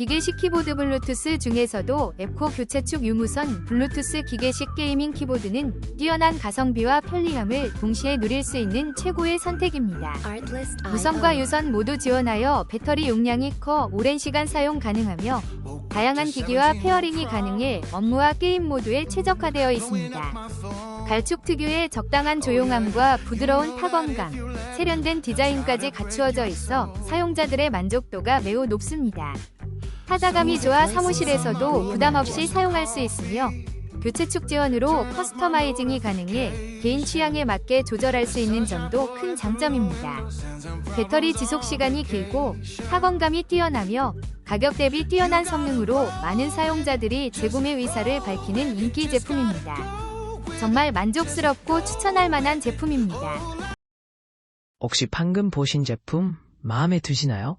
기계식 키보드 블루투스 중에서도 앱코 교체축 유무선 블루투스 기계식 게이밍 키보드는 뛰어난 가성비와 편리함을 동시에 누릴 수 있는 최고의 선택입니다. 무선과 유선 모두 지원하여 배터리 용량이 커 오랜 시간 사용 가능하며 다양한 기기와 페어링이 가능해 업무와 게임 모두에 최적화되어 있습니다. 갈축 특유의 적당한 조용함과 부드러운 타건감, 세련된 디자인까지 갖추어져 있어 사용자들의 만족도가 매우 높습니다. 타자감이 좋아 사무실에서도 부담 없이 사용할 수 있으며 교체축 지원으로 커스터마이징이 가능해 개인 취향에 맞게 조절할 수 있는 점도 큰 장점입니다. 배터리 지속 시간이 길고 타건감이 뛰어나며 가격 대비 뛰어난 성능으로 많은 사용자들이 재구매 의사를 밝히는 인기 제품입니다. 정말 만족스럽고 추천할 만한 제품입니다. 혹시 방금 보신 제품 마음에 드시나요?